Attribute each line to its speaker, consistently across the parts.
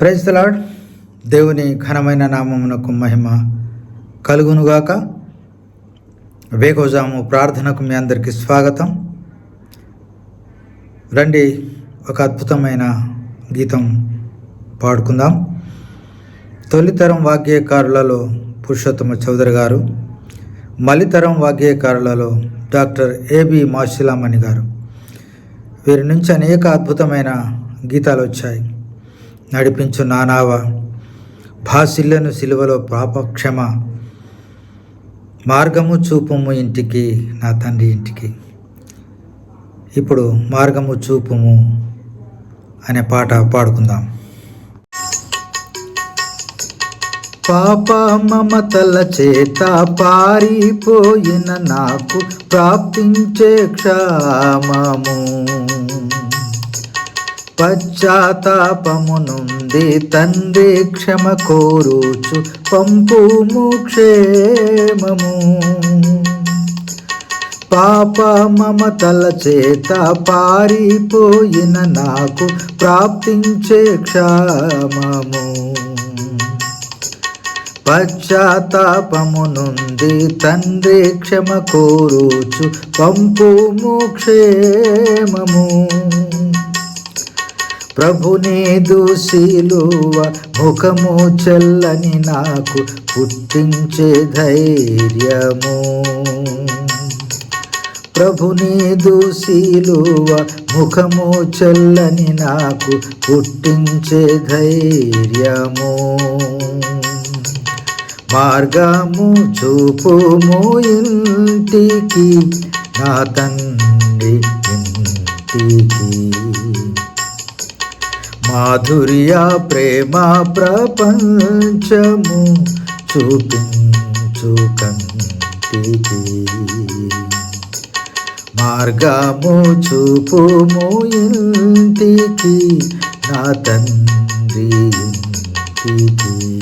Speaker 1: Praise lord దేవుని ఘనమైన నామమునకు మహిమ కలుగునుగాక. వేగోజాము ప్రార్థనకు మీ అందరికీ స్వాగతం. రండి ఒక అద్భుతమైన గీతం పాడుకుందాం. తొలితరం వాగ్గేయకారులలో పురుషోత్తమ చౌదరి గారు మలితరం వాగ్గేయకారులలో డాక్టర్ ఏబి మాషిలామణి గారు. వీరి నుంచి అనేక అద్భుతమైన గీతాలు వచ్చాయి. నడిపించు నానావ. భాసిల్లను సిలువలో పాపక్షమ. మార్గము చూపుము ఇంటికి నా తండ్రి ఇంటికి. ఇప్పుడు మార్గము చూపుము అనే పాట పాడుకుందాం. పాప మమతల చేత పారిపోయిన నాకు ప్రాప్తించే క్షామము. పశ్చాత్తాపమునుంది తండ్రి క్షమ కోరుచు పంపుము క్షేమము. పాప మమతల చేత పారిపోయిన నాకు ప్రాప్తించే క్షామము. పశ్చాత్తాపము నుండి తండ్రి క్షమ కోరుచు పంపుము క్షేమము. ప్రభునేదు శిలువ ముఖము చెల్లని నాకు పుట్టించే ధైర్యము. ప్రభునేదు శిలువ ముఖము చెల్లని నాకు పుట్టించే ధైర్యము. మార్గము చూపుము ఇంటికి నా తండ్రి ఇంటికి. మాధుర్య ప్రేమ ప్రపంచము చూపించు కంటికి. మార్గము చూపుము ఇంటికి నా తండ్రి ఇంటికి.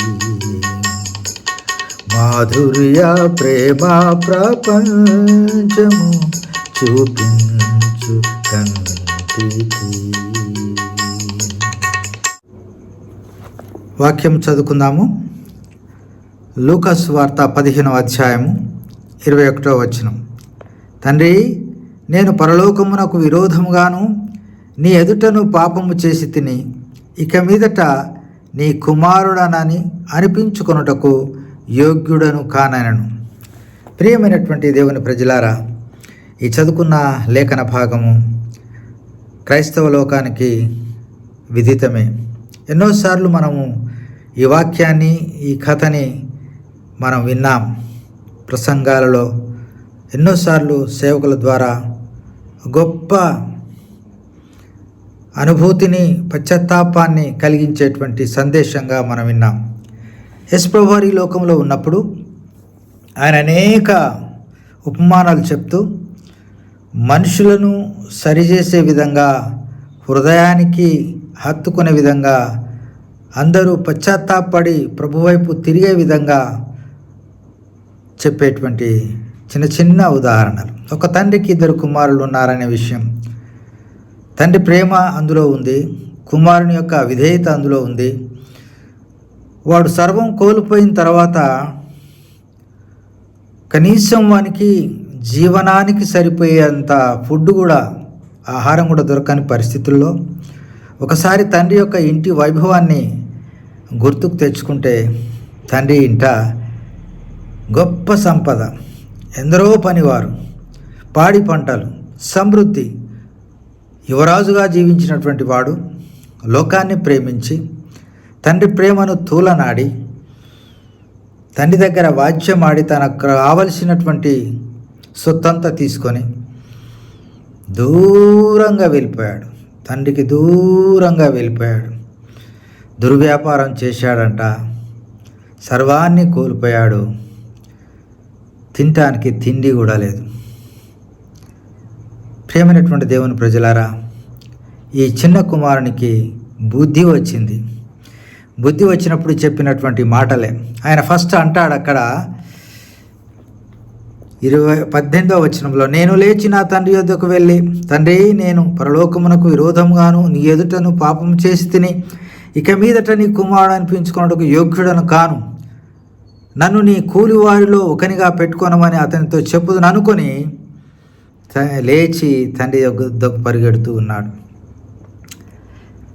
Speaker 1: మాధుర్య ప్రేమ ప్రపంచము చూపించు కంటికి. వాక్యం చదువుకుందాము. లూకస్ వార్త పదిహేనవ అధ్యాయము ఇరవై ఒకటో వచనం. తండ్రి నేను పరలోకమునకు విరోధముగాను నీ ఎదుటను పాపము చేసి తిని ఇక మీదట నీ కుమారుడనని అనిపించుకొనుటకు యోగ్యుడను కానను ప్రియమైనటువంటి దేవుని ప్రజలారా ఈ చదువుకున్న లేఖన భాగము క్రైస్తవ లోకానికి విదితమే. ఎన్నోసార్లు మనము ఈ వాక్యాన్ని ఈ కథని మనం విన్నాం. ప్రసంగాలలో ఎన్నోసార్లు సేవకుల ద్వారా గొప్ప అనుభూతిని పశ్చాత్తాపాన్ని కలిగించేటువంటి సందేశంగా మనం విన్నాం. యశ్ లోకంలో ఉన్నప్పుడు ఆయన అనేక ఉపమానాలు చెప్తూ మనుషులను సరిచేసే విధంగా హృదయానికి హత్తుకునే విధంగా అందరూ పశ్చాత్తాపడి ప్రభువైపు తిరిగే విధంగా చెప్పేటువంటి చిన్న చిన్న ఉదాహరణలు. ఒక తండ్రికి ఇద్దరు కుమారులు ఉన్నారనే విషయం. తండ్రి ప్రేమ అందులో ఉంది. కుమారుని యొక్క విధేయత అందులో ఉంది. వాడు సర్వం కోల్పోయిన తర్వాత కనీసం వానికి జీవనానికి సరిపోయేంత ఫుడ్ కూడా ఆహారం కూడా దొరకని పరిస్థితుల్లో ఒకసారి తండ్రి యొక్క ఇంటి వైభవాన్ని గుర్తుకు తెచ్చుకుంటే తండ్రి ఇంట గొప్ప సంపద ఎందరో పనివారు పాడి పంటలు సమృద్ధి యువరాజుగా జీవించినటువంటి వాడు లోకాన్ని ప్రేమించి తండ్రి ప్రేమను తూలనాడి తండ్రి దగ్గర వాద్యం ఆడి తనకు కావలసినటువంటి సొత్తంతా తీసుకొని దూరంగా వెళ్ళిపోయాడు. తండ్రికి దూరంగా వెళ్ళిపోయాడు. దుర్వ్యాపారం చేశాడంట. సర్వాన్ని కోల్పోయాడు. తినటానికి తిండి కూడా లేదు. ప్రేమైనటువంటి దేవుని ప్రజలారా ఈ చిన్న కుమారునికి బుద్ధి వచ్చింది. బుద్ధి వచ్చినప్పుడు చెప్పినటువంటి మాటలే. ఆయన ఫస్ట్ అంటాడు అక్కడ ఇరవై పద్దెనిమిదవ వచనంలో నేను లేచి నా తండ్రి యొద్దకు వెళ్ళి తండ్రి నేను పరలోకమునకు విరోధముగాను నీ ఎదుటను పాపం చేసి తిని ఇక మీదట నీ కుమారుడు అనిపించుకున్నట్టుకు యోగ్యుడను కాను. నన్ను నీ కూలివారిలో ఒకనిగా పెట్టుకోనమని అతనితో చెప్పుదని అనుకొని త- లేచి తండ్రి యొద్దకు పరిగెడుతూ ఉన్నాడు.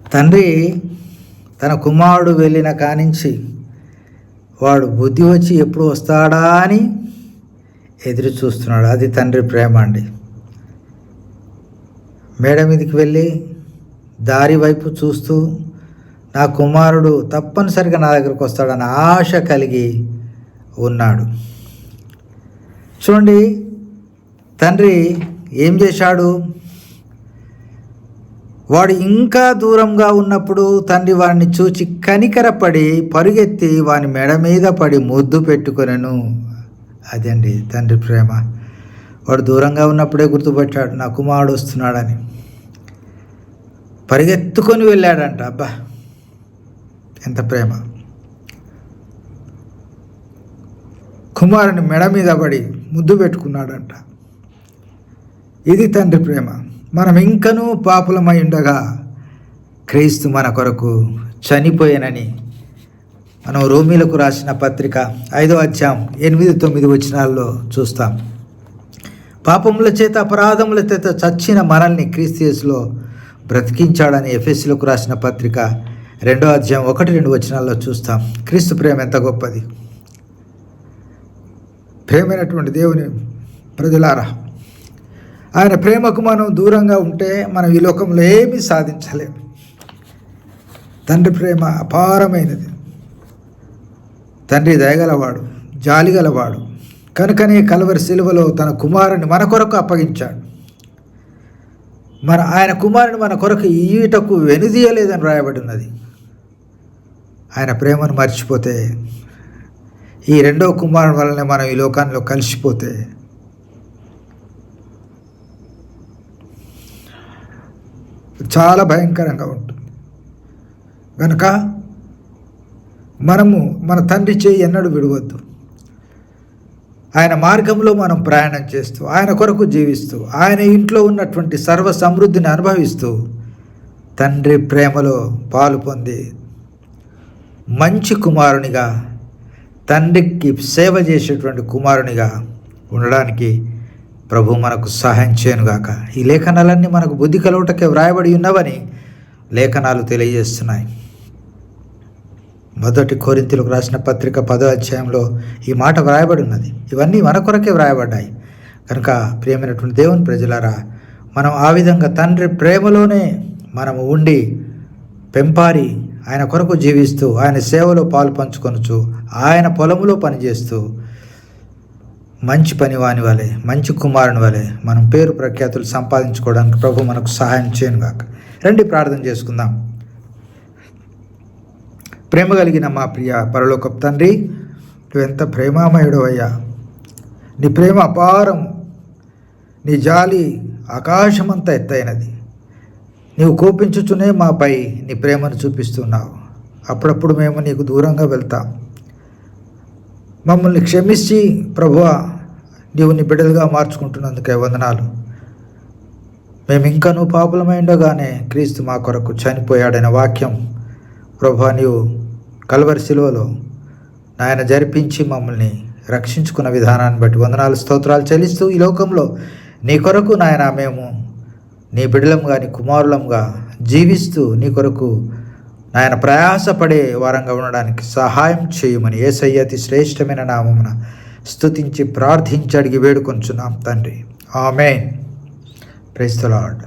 Speaker 1: తండ్రి తన కుమారుడు వెళ్ళిన కానించి వాడు బుద్ధి వచ్చి ఎప్పుడు వస్తాడా అని ఎదురు చూస్తున్నాడు. అది తండ్రి ప్రేమ అండి. మేడ మీదకి వెళ్ళి దారి వైపు చూస్తూ నా కుమారుడు తప్పనిసరిగా నా దగ్గరకు వస్తాడన్న ఆశ కలిగి ఉన్నాడు. చూడండి తండ్రి ఏం చేశాడు? వాడు ఇంకా దూరంగా ఉన్నప్పుడు తండ్రి వాడిని చూచి కనికరపడి పరుగెత్తి వాని మెడ మీద పడి ముద్దు పెట్టుకొనను. అదండి తండ్రి ప్రేమ. వాడు దూరంగా ఉన్నప్పుడే గుర్తుపెట్టాడు నా కుమారుడు వస్తున్నాడని. పరిగెత్తుకొని వెళ్ళాడంట అబ్బా. ఎంత ప్రేమ. కుమారుని మెడ మీద పడి ముద్దు పెట్టుకున్నాడంట. ఇది తండ్రి ప్రేమ. మనం ఇంకనూ పాపులమై ఉండగా క్రీస్తు మన కొరకు చనిపోయానని మనం రోమిలకు రాసిన పత్రిక ఐదో అధ్యాయం ఎనిమిది తొమ్మిది వచనాల్లో చూస్తాం. పాపముల చేత అపరాధముల చేత చచ్చిన మనల్ని క్రీస్తు బ్రతికించాడని ఎఫ్ఎస్సీలకు రాసిన పత్రిక రెండో అధ్యాయం ఒకటి రెండు వచనాల్లో చూస్తాం. క్రీస్తు ప్రేమ ఎంత గొప్పది. ప్రేమైనటువంటి దేవుని ప్రజలారా ఆయన ప్రేమకు మనం దూరంగా ఉంటే మనం ఈ లోకంలో ఏమీ సాధించలేము తండ్రి ప్రేమ అపారమైనది. తండ్రి దయగలవాడు జాలిగలవాడు కనుకనే కలవరి సిలువలో తన కుమారుని మన కొరకు అప్పగించాడు. మన ఆయన కుమారుని మన కొరకు ఈటకు వెనుదీయలేదని రాయబడి ఉన్నది ఆయన ప్రేమను మర్చిపోతే ఈ రెండో కుమారుని వలన మనం ఈ లోకంలో కలిసిపోతే చాలా భయంకరంగా ఉంటుంది. కనుక మనము మన తండ్రి చేయి ఎన్నడూ విడవద్దు. ఆయన మార్గంలో మనం ప్రయాణం చేస్తూ ఆయన కొరకు జీవిస్తూ ఆయన ఇంట్లో ఉన్నటువంటి సర్వ సమృద్ధిని అనుభవిస్తూ తండ్రి ప్రేమలో పాలు పొంది మంచి కుమారునిగా తండ్రికి సేవ చేసేటువంటి కుమారునిగా ఉండడానికి ప్రభు మనకు సహాయం చేయనుగాక. ఈ లేఖనాలన్నీ మనకు బుద్ధి కలవటకే వ్రాయబడి ఉన్నవని లేఖనాలు తెలియజేస్తున్నాయి. మొదటి కోరింతలకు రాసిన పత్రిక పదో అధ్యాయంలో ఈ మాట వ్రాయబడి ఉన్నది. ఇవన్నీ మన కొరకే వ్రాయబడ్డాయి. కనుక ప్రియమైనటువంటి దేవుని ప్రజలారా మనం ఆ విధంగా తండ్రి ప్రేమలోనే మనము ఉండి పెంపారి ఆయన కొరకు జీవిస్తూ ఆయన సేవలో పాలు పంచుకొనుచు ఆయన పొలములో పనిచేస్తూ మంచి పనివాని వలె మంచి కుమారుని వలె మనం పేరు ప్రఖ్యాతులు సంపాదించుకోవడానికి ప్రభు మనకు సహాయం చేయనుగాక. రండి ప్రార్థన చేసుకుందాం. ప్రేమ కలిగిన మా ప్రియ పరలోకపు తండ్రి నువ్వు ఎంత ప్రేమామయుడు అయ్యా నీ ప్రేమ అపారం నీ జాలి ఆకాశమంత ఎత్తైనది. నీవు కోపించుచునే మాపై నీ ప్రేమను చూపిస్తున్నావు. అప్పుడప్పుడు మేము నీకు దూరంగా వెళ్తాం. మమ్మల్ని క్షమించి ప్రభువా నీవు నీ బిడ్డలుగా మార్చుకుంటున్నందుకే వందనాలు. మేము ఇంకనూ పాపులమై ఉండగానే క్రీస్తు మా కొరకు చనిపోయాడనే వాక్యం ప్రభా నీవు కలవరి శిలువలో నాయన జరిపించి మమ్మల్ని రక్షించుకున్న విధానాన్ని బట్టి వందనాలు స్తోత్రాలు చెల్లిస్తూ ఈ లోకంలో నీ కొరకు నాయన మేము నీ బిడ్డలంగా నీ కుమారులంగా జీవిస్తూ నీ కొరకు నాయన ప్రయాసపడే వారంగా ఉండడానికి సహాయం చేయమని ఏసయ్య అతి శ్రేష్టమైన నామమున స్తుతించి ప్రార్థించి అడిగి వేడుకొంచున్నాం తండ్రి. ఆమె ప్రైస్ ద లార్డ్.